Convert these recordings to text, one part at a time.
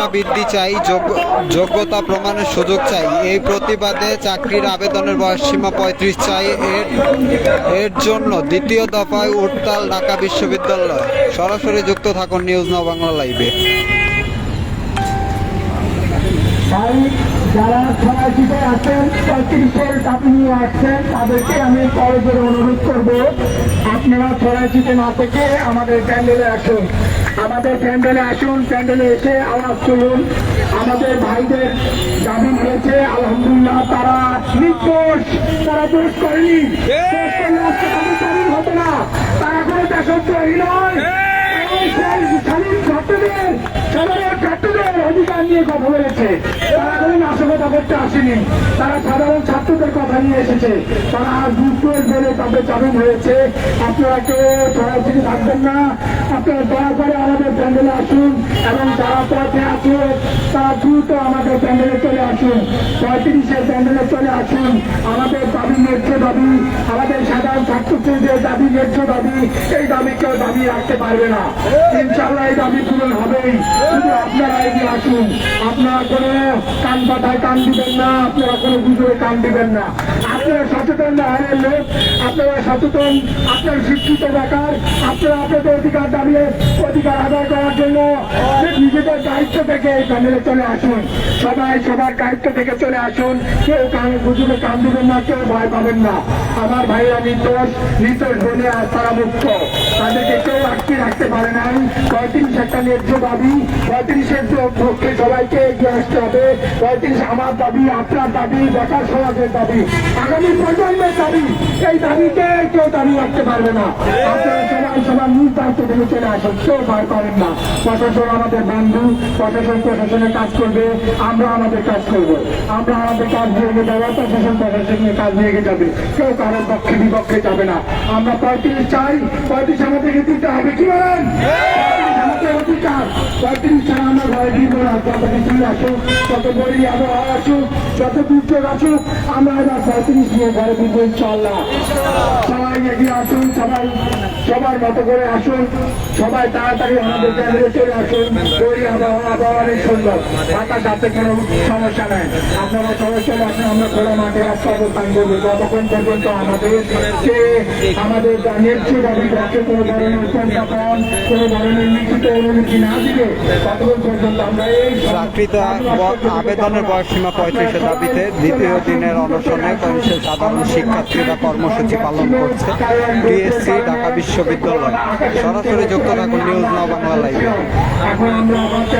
বেতনা বৃদ্ধি চাই যোগ্যতা প্রমাণের সুযোগ চাই। এই প্রতিবাদে চাকরির আবেদনের বয়স সীমা পঁয়ত্রিশ চাই। এর এর জন্য দ্বিতীয় দফায় উড়তাল ঢাকা বিশ্ববিদ্যালয়। সরাসরি যুক্ত থাকুন নিউজ নবাংলা বাংলা লাইভে যারা সরাসিতে আছেন পঁয়ত্রিশের দাবি নিয়ে আসছেন তাদেরকে আমি কলেজের অনুরোধ করব। আপনারা সরাসিতে না থেকে আমাদের প্যান্ডেলে আসুন। আমাদের প্যান্ডেলে আসুন প্যান্ডেলে এসে আওয়াজ তুলুন। আমাদের ভাইদের দাবি হয়েছে আলহামদুলিল্লাহ তারা নির্দোষ তারা দোষ করেনি। হতো না। তারা কোনো দেশদ্রোহী নয়। ছাত্রদের সাধারণ ছাত্রদের অধিকার নিয়ে কথা বলেছে তারা কোনো নাশকতা করতে তারা সাধারণ ছাত্রদের কথা নিয়ে এসেছে তারা দুপুর বেড়ে তাদের জামিন হয়েছে আপনারা কেউ থাকবেন না আপনারা দয়া করে আমাদের প্যান্ডেলে আসুন এবং যারা পথে আসুন তারা দ্রুত আমাদের প্যান্ডেলে চলে আসুন পঁয়ত্রিশের প্যান্ডেলে চলে আসুন আমাদের দাবি ন্যায্য দাবি আমাদের সাধারণ ছাত্রছাত্রীদের দাবি ন্যায্য দাবি এই দাবি কেউ দাবি রাখতে পারবে না ইনশাল্লাহ এই আপনারা এগিয়ে আসুন, আপনারা কোনো কান পাতায় কান দিবেন না, আপনারা কোনো গুজবে কান দিবেন না। আপনারা সচেতন না আপনারা সচেতন, আপনার শিক্ষিত বেকার, আপনারা অধিকার অধিকার আদায় করার জন্য নিজেদের দায়িত্ব থেকে এই চলে আসুন। সবাই সবার দায়িত্ব থেকে চলে আসুন। কেউ কান গুজবে কান দিবেন না, কেউ ভয় পাবেন না। আমার ভাইরা নির্দোষ নির্দোষ বলে আজ তারা মুক্ত। তাদেরকে কেউ আটকে রাখতে পারে নাই পঁয়ত্রিশ একটা ন্যায্য দাবি, পঁয়ত্রিশের পক্ষে সবাইকে এগিয়ে আসতে হবে। পঁয়ত্রিশ আমার দাবি, আপনার দাবি বেকার সমাজের দাবি। আগামী প্রজন্মের দাবি এই দাবিকে কেউ দাবি রাখতে পারবে না। প্রশাসন আমাদের বন্ধু, প্রশাসন প্রশাসনের কাজ করবে, আমরা আমাদের কাজ করব। আমরা আমাদের কাজ নিয়ে যাব, প্রশাসন প্রশাসনের কাজ নিয়ে যাবে। কেউ কারোর পক্ষে বিপক্ষে যাবে না। আমরা পঁয়ত্রিশ চাই, পঁয়ত্রিশ আমাদেরকে দিতে হবে। কি বলেন? আমাদের অধিকার। পঁয়ত্রিশ ছাড়া আমরা ঘরে দিব না। যত কিছুই আসুক, যত বড়ি আবহাওয়া আসুক, যত দুর্যোগ আসুক, আমরা এবার পঁয়ত্রিশ নিয়ে ঘরে দিব ইনশাল্লাহ সবাই এগিয়ে আসুন, সবাই, সবার মতো করে আসুন। সবাই তাড়াতাড়ি আমাদের ক্যামেরে চলে আসুন। বড়ি আবহাওয়া আবহাওয়া অনেক সুন্দর। বাতাস যাতে কোনো সমস্যা নেই। আপনারা সবাই চলে আসুন, আমরা খোলা মাঠে রাস্তা অবস্থান করব। যতক্ষণ পর্যন্ত আমাদের আমাদের ন্যায্য দাবি পক্ষে কোনো ধরনের উপস্থাপন চাকরিতে আবেদনের বয়সসীমা পঁয়ত্রিশের দাবিতে দ্বিতীয় দিনের অনশনে কংগ্রেসের সাধারণ শিক্ষার্থীরা কর্মসূচি পালন করছে টিএসসি ঢাকা বিশ্ববিদ্যালয়। সরাসরি যুক্ত থাকুন নিউজ নব বাংলা লাইভে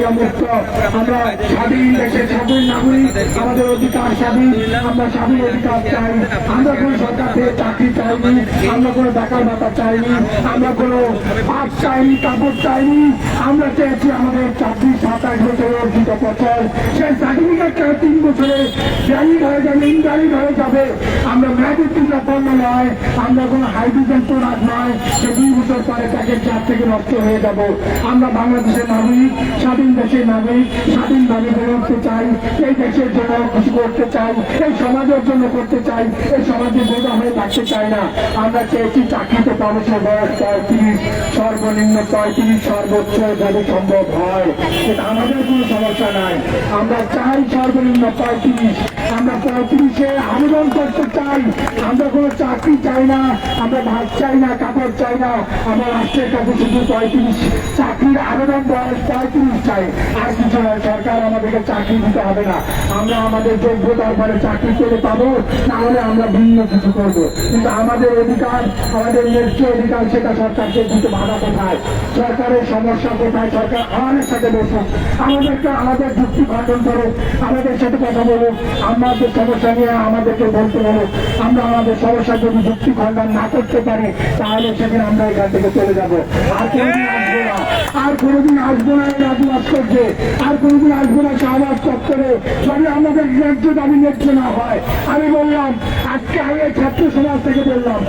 ভাইরা মুক্ত। আমরা স্বাধীন দেশের স্বাধীন নাগরিক, আমাদের অধিকার স্বাধীন, আমরা স্বাধীন অধিকার চাই। আমরা কোনো সরকার থেকে চাকরি চাইনি, আমরা কোনো বেকার ভাতা চাইনি, আমরা কোনো পাট চাইনি, কাপড় চাইনি। আমরা চেয়েছি আমাদের চাকরি সাতাশ বছরের অর্জিত বছর সেই সার্টিফিকেট কেন তিন বছরে ভ্যালিড হয়ে যাবে ইনভ্যালিড হয়ে যাবে? আমরা ম্যাজিস্ট্রিটা পণ্য নয়, আমরা কোনো হাইড্রোজেন প্রোডাক্ট নয়। যে দুই বছর পরে প্যাকেট চার থেকে নষ্ট হয়ে যাব। আমরা বাংলাদেশের নাগরিক, স্বাধীন দেশের নাগরিক স্বাধীনভাবে বেড়ে উঠতে চাই, এই দেশের জন্য কিছু করতে চাই, এই সমাজের জন্য করতে চাই, এই সমাজে বোঝা হয়ে থাকতে চাই না। আমরা চেয়েছি চাকরিতে প্রবেশের বয়স পঁয়ত্রিশ, সর্বনিম্ন পঁয়ত্রিশ, সর্বোচ্চ যদি সম্ভব হয়। এটা আমাদের কোনো সমস্যা নাই। আমরা চাই সর্বনিম্ন পঁয়ত্রিশ আমরা পঁয়ত্রিশে আবেদন করতে চাই, আমরা কোনো চাকরি চাই না, আমরা ভাত চাই না, কাপড় চাই না, আমরা রাষ্ট্রের কাছে শুধু পঁয়ত্রিশ, চাকরির আবেদন পঁয়ত্রিশ চাই। আর কিছু নয়, সরকার আমাদেরকে চাকরি দিতে হবে না। আমরা আমাদের যোগ্যতার পরে চাকরি করে পাবো না হলে আমরা ভিন্ন কিছু করব। কিন্তু আমাদের অধিকার, আমাদের ন্যায্য অধিকার, সেটা সরকারকে দিতে বাধা কোথায়? সরকারের সমস্যা কোথায়? সরকার আমাদের সাথে বসুক। আমাদেরকে আমাদের যুক্তি খণ্ডন করুক। আমাদের সাথে কথা বলুক। আমাদের সমস্যা নিয়ে আমাদেরকে বলতে বলুক আমরা আমাদের সমস্যা যদি যুক্তি খণ্ডন না করতে পারি, তাহলে সেদিন আমরা এখান থেকে চলে যাব। আর কোনোদিন আসব না। আর কোনোদিন আসব না রাজু ভাস্কর্যে আর কোনোদিন আসব না শাহবাজ চত্বরে। যদি আমাদের ন্যায্য দাবি ন্যায্য না হয়। আমি বললাম, আজকে আমি ছাত্র সমাজ থেকে বললাম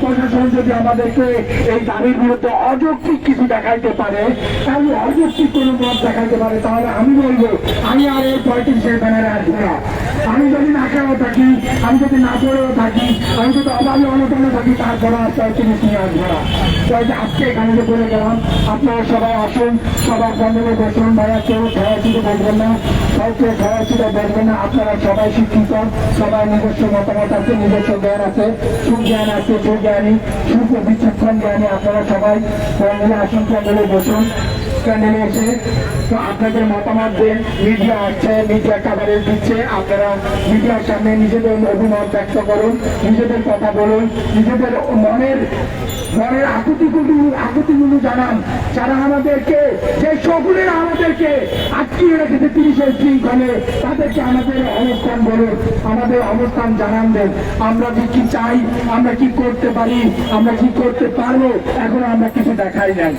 প্রশাসন যদি আমাদেরকে এই দাবির বিরুদ্ধে অযৌক্তিক কিছু দেখাইতে পারে, তাহলে অযৌক্তিক কোনো মত দেখাইতে পারে, তাহলে আমি বলব, আমি আর এই পঁয়ত্রিশের ব্যানারে আসব না। আমি যদি না খেয়েও থাকি, আমি যদি না পড়েও থাকি, আমি যদি অভাবে অনটনে থাকি তারপরে আর পঁয়ত্রিশ নিয়ে আসব তাই আজকে এখানে যে বলে গেলাম, আপনারা সবাই আসুন, সবার বন্ধনে বসুন, ভাইয়া কেউ সরাসরি বলবেন না কাউকে সরাসরি বলবেন না, আপনারা সবাই শিক্ষিত সবাই নিজস্ব মতামত আছে, নিজস্ব জ্ঞান আছে সুজ্ঞান আছে সুজ্ঞানী সুখ বিচক্ষণ জ্ঞানী আপনারা সবাই। প্যান্ডেলে আসুন প্যান্ডেলে বসুন। প্যান্ডেলে এসে তো আপনাদের মতামত দেন মিডিয়া আসছে মিডিয়া কাভারেজ দিচ্ছে। আপনারা মিডিয়ার সামনে নিজেদের অভিমত ব্যক্ত করুন, নিজেদের কথা বলুন, নিজেদের মনের মনের আকুতিগুলো আকুতিগুলো জানান। যারা আমাদেরকে, যে সকলেরা আমাদেরকে আটকিয়ে রেখেছে তিরিশের শৃঙ্খলে, তাদেরকে আমাদের অবস্থান বলুন, আমাদের অবস্থান জানান দেন। আমরা যে কি চাই, আমরা কি করতে পারি, আমরা কি করতে পারব, এখন আমরা কিছু দেখাই নাই।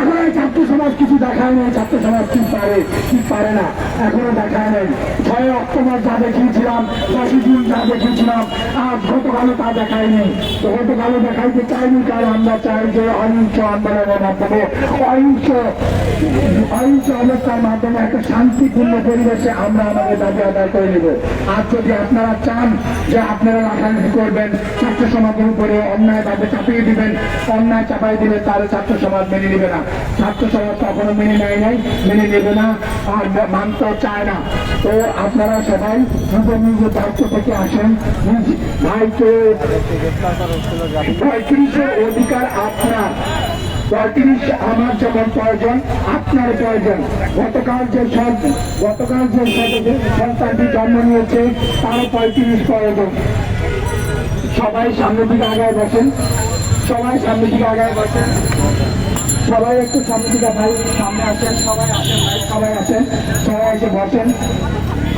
এখন এই ছাত্র সমাজ কিছু দেখায় নাই, ছাত্র সমাজ কি পারে কি পারে না, এখনও দেখায় নাই। ছয় অক্টোবর যা দেখিয়েছিলাম দশই জুন যা দেখিয়েছিলাম, আজ গতকালও তা দেখায়নি গতকালও দেখাইতে চাইনি কারণ আমরা চাই যে অহিংস আন্দোলনের মাধ্যমে, অহিংস অহিংস অবস্থার মাধ্যমে একটা শান্তিপূর্ণ পরিবেশে আমরা আমাদের দাবি আদায় করে নেব। আর যদি আপনারা চান যে আপনারা রাখারাখি করবেন, ছাত্র সমাজের উপরে অন্যায় ভাবে চাপিয়ে দিবেন, অন্যায় চাপাই দিবেন তাহলে ছাত্র সমাজ মেনে নেবে না। ছাত্র সমাজ কখনো মেনে নেয় নাই, মেনে নেবে না, আর মানতেও চায় না। তো আপনারা সবাই নিজ নিজ দায়িত্ব থেকে আসেন। ভাইকে পঁয়ত্রিশের অধিকার আপনার পঁয়ত্রিশ আমার যেমন প্রয়োজন, আপনার প্রয়োজন। গতকাল যে গতকাল যে সন- সন্তানটি জন্ম নিয়েছে, তারও পঁয়ত্রিশ প্রয়োজন। সবাই সামনের দিকে আগায় বসেন। সবাই সামনের দিকে আগায় বসেন। সবাই একটু সামনের দিকে ভাই, সামনে আসেন, সবাই আসেন, ভাই, সবাই আসেন, সবাই এসে বসেন।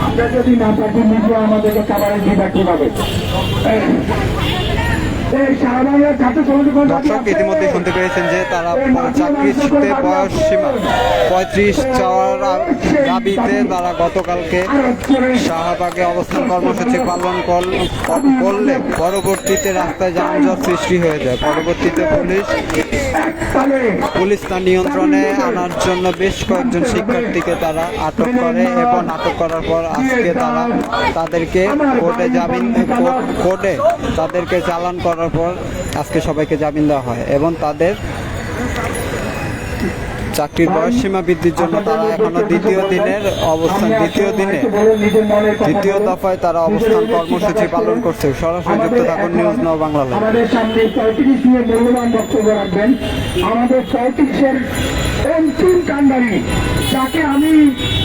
আমরা যদি না থাকি, মিডিয়া আমাদেরকে খাবারে দিবা কীভাবে? দর্শক? ইতিমধ্যে শুনতে পেরেছেন যে তারা মাটির চাকরিতে বয়স সীমা পঁয়ত্রিশ চাওয়ার দাবিতে তারা গতকালকে শাহবাগে অবস্থান কর্মসূচি পালন কর- কর- করলে পরবর্তীতে রাস্তায় যানজট সৃষ্টি হয়ে যায় পরবর্তীতে পুলিশ পুলিশ তা নিয়ন্ত্রণে আনার জন্য বেশ কয়েকজন শিক্ষার্থীকে তারা আটক করে এবং আটক করার পর আজকে তারা তাদেরকে কোর্টে জামিন কোর্টে তাদেরকে চালান করার পর আজকে সবাইকে জামিন দেওয়া হয় এবং তাদের চাকরির বয়স সীমা বৃদ্ধির জন্য তারা এখনও দ্বিতীয় দিনের অবস্থান দ্বিতীয় দিনে দ্বিতীয় দফায় তারা অবস্থান কর্মসূচি পালন করছে। সরাসরি যুক্ত থাকুন নিউজ নাও বাংলা আমাদের সামনে পঁয়ত্রিশ নিয়ে মূল্যবান বক্তব্য রাখবেন। আমাদের পঁয়ত্রিশের অন্তিম কান্ডারি যাকে আমি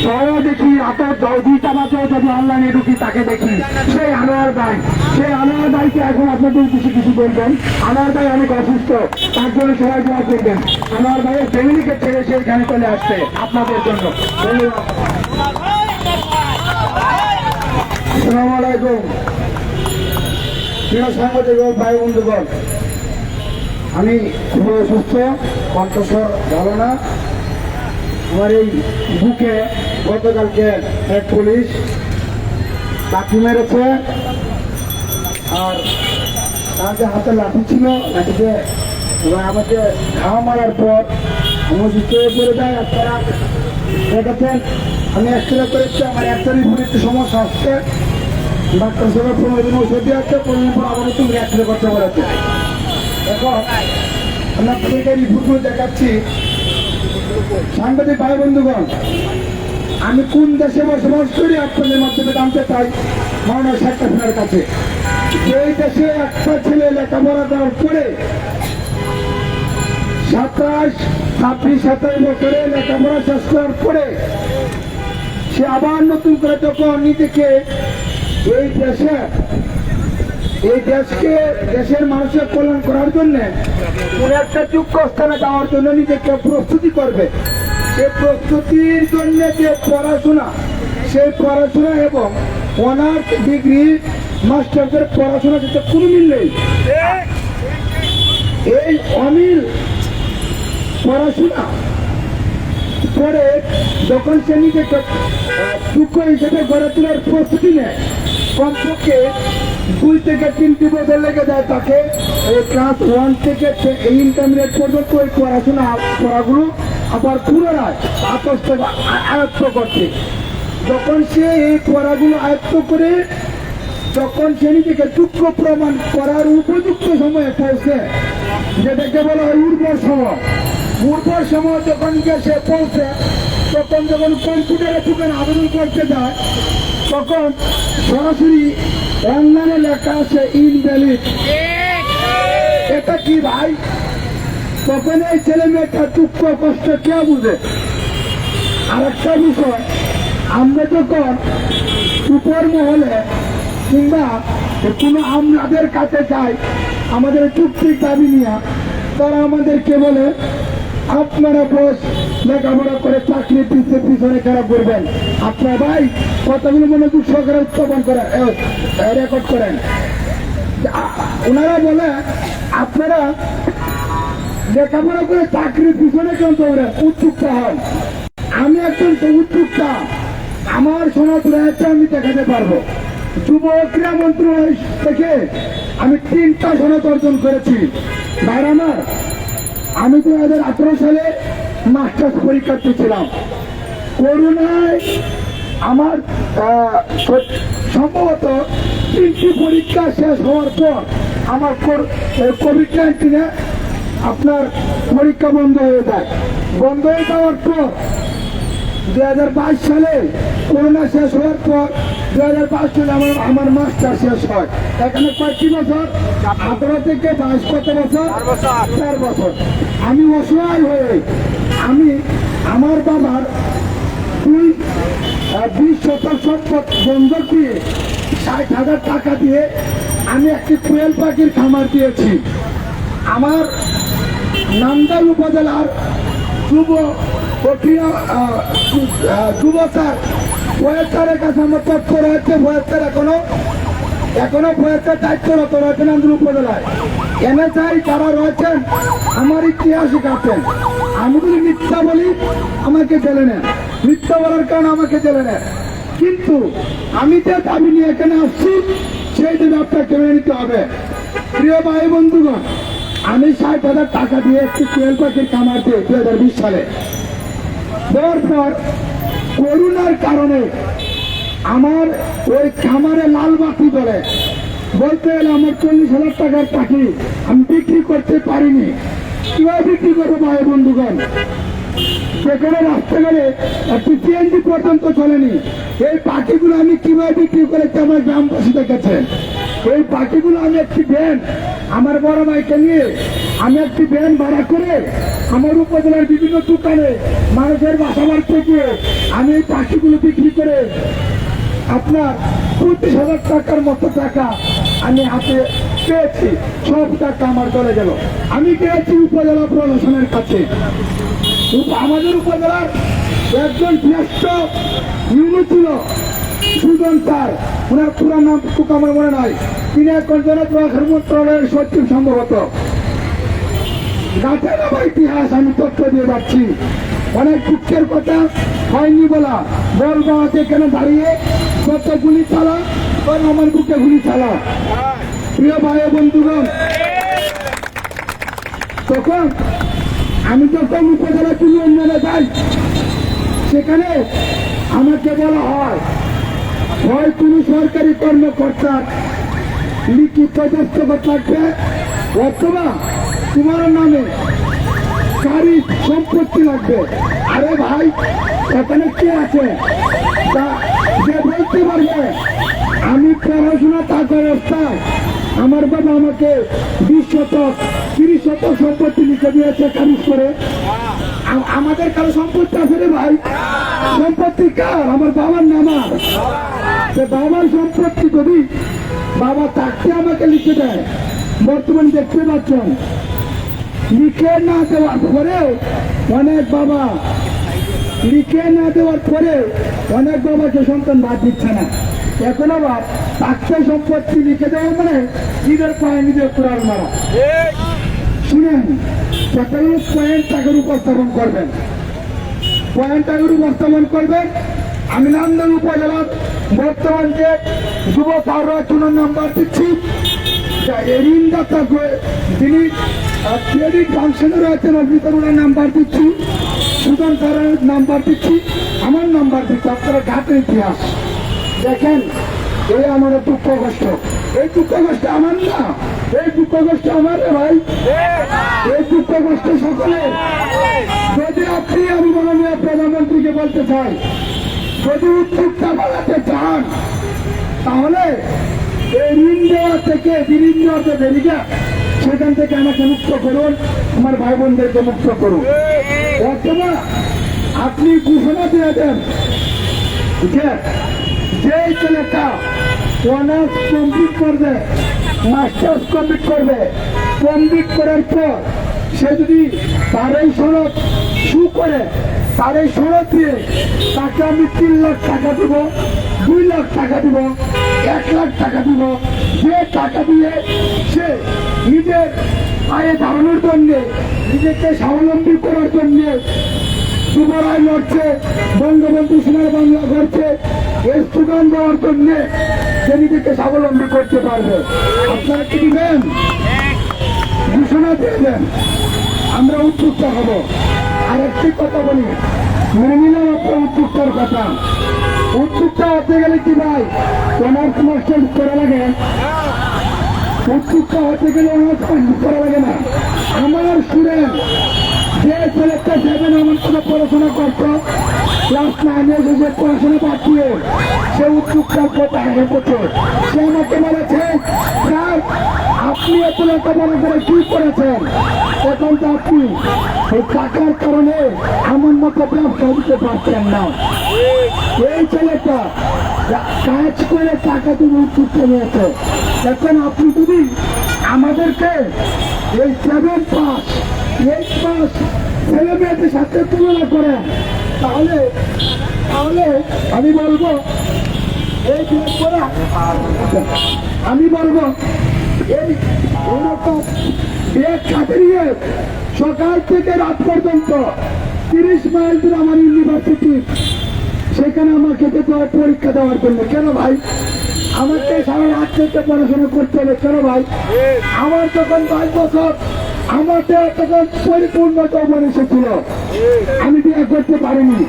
সহ দেখি এত দুইটা মাত্র যদি অনলাইনে ঢুকি তাকে দেখি। সেই আনোয়ার ভাই, সেই আনোয়ার ভাইকে এখন আপনাদের কিছু কিছু বলবেন। আনোয়ার ভাই অনেক অসুস্থ, তার জন্য সবাই দোয়া করবেন। আনোয়ার ভাইয়ের ফ্যামিলিকে ছেড়ে সে এখানে চলে আসছে আপনাদের জন্য। আসসালামু আলাইকুম। প্রিয় সাংবাদিক ভাই বন্ধুগণ আমি খুবই অসুস্থ কণ্ঠস্বর ভালো না। আমার এই বুকে গতকালকে এক পুলিশ লাঠি মেরেছে। আর তার যে হাতে লাঠি ছিল, লাঠিতে এবার আমাকে ঘা মারার পর আমি অসুস্থ হয়ে পড়ে যায় আপনারা দেখেছেন, আমি এক্সরে করেছি, আমার একটারই উপরে একটু সমস্যা আসছে ডাক্তার সাহেব পনেরো দিন ওষুধ দিয়ে আছে পনেরো দিন পর আবার তুমি এক্সরে করতে বলেছে আমরা আপনাদেরকে রিপোর্টগুলো দেখাচ্ছি। সাংবাদিক ভাই, বন্ধুগণ, আমি কোন দেশে বসবাস করি আপনাদের মাধ্যমে জানতে চাই। মাওলানা শেখ হাসিনার কাছে। এই দেশে একটা ছেলে লেখাপড়া দেওয়ার পরে সাতাশ, ছাব্বিশ, সাতাশ বছরে লেখাপড়া শেষ করার পরে সে আবার নতুন করে যখন নিজেকে এই দেশে এই দেশকে, দেশের মানুষের কল্যাণ করার জন্য কোন একটা যোগ্য স্থানে যাওয়ার জন্য নিজেকে প্রস্তুতি করবে। সে প্রস্তুতির জন্য যে পড়াশোনা সেই পড়াশোনা এবং অনার্স ডিগ্রি মাস্টারদের পড়াশোনার সাথে কোনো মিল নেই। এই অমিল পড়াশোনা পরে যখন সে নিজেকে যোগ্য হিসেবে গড়ে তোলার প্রস্তুতি নেয়, কমপক্ষে দুই থেকে তিনটি বছর লেগে যায় তাকে। এই ক্লাস ওয়ান থেকে এই ইন্টারমিডিয়েট পর্যন্ত ওই পড়াশোনা পড়াগুলো আবার পুনরায় আতস্ত আয়ত্ত করছে। যখন সে এই পড়াগুলো আয়ত্ত করে, যখন সে নিজেকে যোগ্য প্রমাণ করার উপযুক্ত সময়ে পৌঁছে, যেটাকে বলা হয় উর্বর সময়। উর্বর সময় যখন সে পৌঁছে, তখন যখন কম্পিউটারে যখন আবেদন করতে যায়, তখন সরাসরি অনলাইনে লেখা আছে ইনভ্যালিড। এটা কি ভাই? তখন এই ছেলে মেয়েটা দুঃখ কষ্ট কে বুঝে? আর একটা বিষয়, আমরা যখন উপর মহলে কিংবা কোনো আমাদের কাছে যাই, আমাদের চুক্তির দাবি নিয়ে, তারা আমাদেরকে বলে, আপনারা বস লেখাপড়া করে চাকরি পিছনে কেন করবেন আপনার ভাই উত্থাপন করেন রেকর্ড করেন। ওনারা বলে, আপনারা লেখাপড়া করে পিছনে হন। আমি একজন উদ্যোক্তা আমার সমাজ রয়েছে, আমি দেখাতে পারব। যুব ক্রীড়া মন্ত্রণালয় থেকে আমি তিনটা সনদ অর্জন করেছি। ভাইরা আমার, আমি দু হাজার আঠারো সালে মাস্টার্স পরীক্ষার্থী ছিলাম করোনায় আমার সম্ভবত তিনটি পরীক্ষা শেষ হওয়ার পর আমার কোভিড নাইন্টিনে আপনার পরীক্ষা বন্ধ হয়ে যায়। বন্ধ হয়ে যাওয়ার পর দু হাজার বাইশ সালে করোনা শেষ হওয়ার পর দু হাজার বাইশ সালে আমার আমার মাস্টার শেষ হয়। এখানে কয়েকটি বছর আঠারো থেকে বাইশ কত বছর। চার বছর। আমি অসহায় হয়ে আমি আমার বাবার দুই বিশ সম্পদ বন্ধক দিয়ে ষাট হাজার টাকা দিয়ে আমি একটি কোয়েল পাখির খামার দিয়েছি। আমার নান্দাল উপজেলার যুব প্রক্রিয়া আহ, যু- আহ, যুবতার বয়স্কারের কাছে আমার তথ্য রয়েছে বয়স্কার এখনও এখনও বয়স্কার দায়িত্বরত রয়েছেন আন্দোলন উপজেলায়। এনএসআই যারা রয়েছেন আমার ইতিহাস শিখাচ্ছেন আমি যদি মিথ্যা বলি, আমাকে জেলে নেন মিথ্যা বলার কারণে আমাকে জেলে নেন কিন্তু আমি যে দাবি নিয়ে এখানে আসছি, সেই দাবি আপনাকে মেনে নিতে হবে। প্রিয় ভাই বন্ধুগণ, আমি ষাট হাজার টাকা দিয়ে একটি কোয়েল পাখির খামার দিই দু হাজার বিশ সালে। দেওয়ার পর করোনার কারণে আমার ওই খামারে লাল বাতি ধরে বলতে গেলে আমার চল্লিশ হাজার টাকার পাখি আমি বিক্রি করতে পারিনি। কীভাবে বিক্রি করব ভাই বন্ধুগণ। যেখানে রাস্তাঘাটে একটি সিএনজি পর্যন্ত চলেনি। এই পাখিগুলো আমি কীভাবে বিক্রি করেছি আমার গ্রামবাসী দেখেছেন। এই পাখিগুলো আমি একটি ভ্যান, আমার বড় ভাইকে নিয়ে আমি একটি ভ্যান ভাড়া করে আমার উপজেলার বিভিন্ন দোকানে মানুষের বাসা থেকে আমি এই পাখিগুলো বিক্রি করে আপনার পঁচিশ হাজার টাকার মতো টাকা আমি হাতে পেয়েছি, সব টাকা আমার চলে গেল। আমি পেয়েছি উপজেলা প্রশাসনের কাছে। আমাদের উপজেলার একজন শ্রেষ্ঠ ইউনি ছিল সুজন স্যার। ওনার পুরো নাম আমার মনে নাই। তিনি এখন জনপ্রশাসন মন্ত্রণালয়ের সচিব সম্ভবত। গাছের আমার ইতিহাস, আমি তথ্য দিয়ে যাচ্ছি। অনেক দুঃখের কথা হয়নি বলা। বল বাবাকে কেন দাঁড়িয়ে? কত গুলি চালা আমার বুকে গুলি চালা। প্রিয় ভাই বন্ধুগণ, তখন আমি যখন উপজেলা চুরি উন্নয়নে যাই, সেখানে আমাকে বলা হয় হয় কোনো সরকারি কর্মকর্তার লিখিত দস্তখত লাগবে অথবা তোমার নামে গাড়ি সম্পত্তি লাগবে। আরে ভাই, এখানে কে আছে? তা যে বলতে পারবে, আমি পড়াশোনা থাকা অবস্থায় আমার বাবা আমাকে বিশ শতক, তিরিশ শতক সম্পত্তি লিখে দিয়েছে খারিজ করে। আমাদের কারও সম্পত্তি আছে রে ভাই? সম্পত্তি কার? আমার বাবার নামার সে বাবার সম্পত্তি যদি বাবা তাকে আমাকে লিখে দেয়, বর্তমান দেখতে পাচ্ছেন। লিখে না দেওয়ার পরেও অনেক বাবা, লিখে না দেওয়ার পরে অনেক বাবাকে সন্তান বাদ দিচ্ছে না। এখন আবার বাচ্চা সম্পত্তি লিখে দেওয়া মানে নিজের পায়ে নিজের কোরআন মারা। শুনেন কতগুলো পয়েন্ট টাকার উপস্থাপন করবেন। পয়েন্ট টাকার উপস্থাপন করবেন। আমি নান্দান উপজেলার বর্তমান যে যুব সংরক্ষণের নাম্বার দিচ্ছি। ঋণদাতা ক্রেডিট ফাংশনে রয়েছেন নাম্বার দিচ্ছি। সুজন স্যারের নাম্বার দিচ্ছি। আমার নাম্বার দিচ্ছি। আপনারা ঘাটের ইতিহাস। দেখেন, এই আমার দুঃখ কষ্ট, এই দুঃখ কষ্ট আমার না, এই দুঃখ কষ্ট আমার ভাই। এই দুঃখ কষ্ট সকলের যদি আপনি আমি মাননীয় প্রধানমন্ত্রীকে বলতে চাই, যদি উদ্যোগটা বাড়াতে চান, তাহলে এই ঋণ দেওয়া থেকে ঋণ দেওয়া যে বেরিয়ে সেখান থেকে আমাকে মুক্ত করুন, আমার ভাই বোনদেরকে মুক্ত করুন। অথবা আপনি ঘোষণা দিয়ে দেন। ছেলেটা অনার্স কমপ্লিট করবে মাস্টার্স কমপ্লিট করবে। কমপ্লিট করার পর সে যদি তার এই সনদ শু করে তার এই সনদ দিয়ে তাকে আমি তিন লাখ টাকা দিব, দুই লাখ টাকা দিব, এক লাখ টাকা দিব। যে টাকা দিয়ে সে নিজের আয়ে দাঁড়ানোর জন্যে, নিজেকে স্বাবলম্বী করার জন্যে যুবরায় লড়ছে, বঙ্গবন্ধু সোনার বাংলা করছে এই স্লোগান দেওয়ার জন্য সে নিজেকে স্বাবলম্বী করতে পারবে। আপনারা কি দিবেন? ঘোষণা দিয়ে আমরা উদ্যুক্ত হব। আর একটি কথা বলি। মেনে নিলাম আপনার উদ্যুক্তার কথা। উদ্যুক্তা হতে গেলে কি ভাই? তোমার মাস্টার করা লাগে। উদ্যুক্তা হতে গেলে আমার করা লাগে না। আমার স্টুডেন্ট, যে ছেলেটা সেভেন আমার সাথে পড়াশোনা করতো ক্লাস নাইনে যে সে উদ্যোগটার কথা আপনি কি করেছেন এখন তো আপনি এই টাকার কারণে আমার মতো ব্যবসা দিতে পারছেন না এই ছেলেটা কাজ করে টাকা তুমি উঠতে নিয়েছে এখন আপনি যদি আমাদেরকে এই সেভেন পাস এইট পাস ছেলে মেয়েদের সাথে তুলনা করেন তাহলে তাহলে আমি বলব, এই আমি বলব, এই সকাল থেকে রাত পর্যন্ত তিরিশ মাইল দূর আমার ইউনিভার্সিটি সেখানে আমাকে পরীক্ষা দেওয়ার জন্য। কেন ভাই? আমাকে সারা রাত থেকে পড়াশোনা করতে হবে। কেন ভাই? আমার যখন বাইশ বছর আমার তো তখন পরিপূর্ণ যৌবন এসেছিল, আমি বিয়ে করতে পারিনি।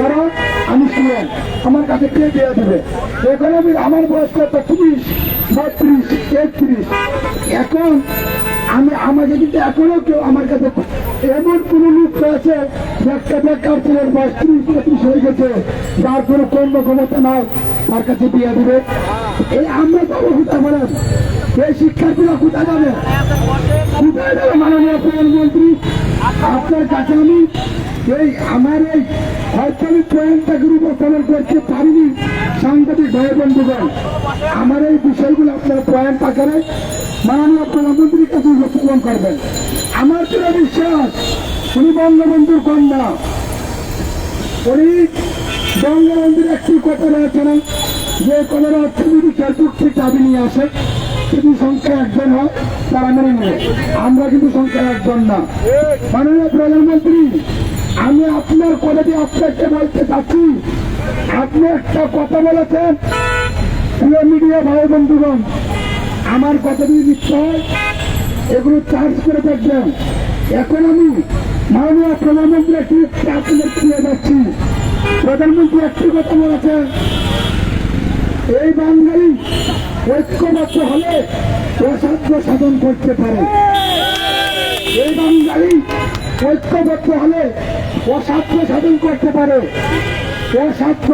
কারণ আমি শুনেন আমার কাছে কে বিয়ে দেবে? এখন আমি, আমার বয়স কত? তিরিশ, বত্রিশ একত্রিশ এখন আমি, আমাকে কিন্তু এখনও কেউ আমার কাছে, এমন কোন লোক রয়েছে একটা বেকার ছেলের বয়স ত্রিশ পঁয়ত্রিশ হয়ে গেছে, যার কোনো কর্ম ক্ষমতা নাই, তার কাছে বিয়ে দেবে। এই আমরা যাব কোথায় বলেন এই শিক্ষার্থীরা কোথায় যাবে? কোথায় যাবে মাননীয় প্রধানমন্ত্রী? আপনার কাছে আমি এই আমার এই হয়তো আমি পয়েন্টটাকে উপস্থাপন করতে পারিনি, সাংবাদিক ভাই বন্ধুগণ। আমার এই বিষয়গুলো আপনারা পয়েন্ট আকারে মাননীয় প্রধানমন্ত্রীর কাছে উপস্থাপন করবেন। আমার পুরো বিশ্বাস, উনি বঙ্গবন্ধুর কন্যা। উনি বঙ্গবন্ধুর একটি কথা রয়েছে যে কোনো অর্থনীতি চতুর্থী চাবি নিয়ে আসে। যদি সংখ্যা একজন হয়, তারা মেনে নেবে আমরা কিন্তু সংখ্যা একজন না। মাননীয় প্রধানমন্ত্রী, আমি আপনার কথা দিয়ে আপনাকে বলতে চাচ্ছি। আপনি একটা কথা বলেছেন, প্রিয় মিডিয়া ভাই বন্ধুগণ। আমার কথা দিয়ে দিচ্ছে এগুলো চার্জ করে দেখবেন। এখন আমি মাননীয় প্রধানমন্ত্রী আপনাদের ফিরে যাচ্ছি। প্রধানমন্ত্রী একটি কথা বলেছেন, এই বাঙালি ঐক্যবদ্ধ হলে অসাধ্য সাধন করতে পারে। এই বাঙালি ঐক্যবদ্ধ হলে অসাধ্য সাধন করতে পারে। অসাধ্য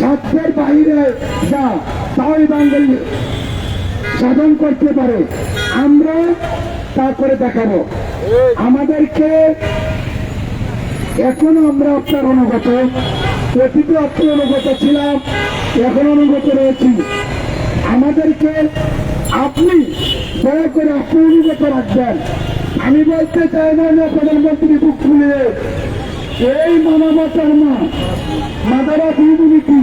সাধ্যের বাইরে যা, তাই বাঙালি সাধন করতে পারে। আমরা তারপরে দেখাবো। আমাদেরকে এখনও আমরা আপনার অনুগত অতীতে আপনার অনুগত ছিলাম, এখন অনুগত রয়েছি। আমাদেরকে আপনি দয়া করে অনুগত রাখবেন। আমি বলতে চাই না প্রধানমন্ত্রী, বুক খুলে এই মানবতার মা, মাদারা ইউনিটি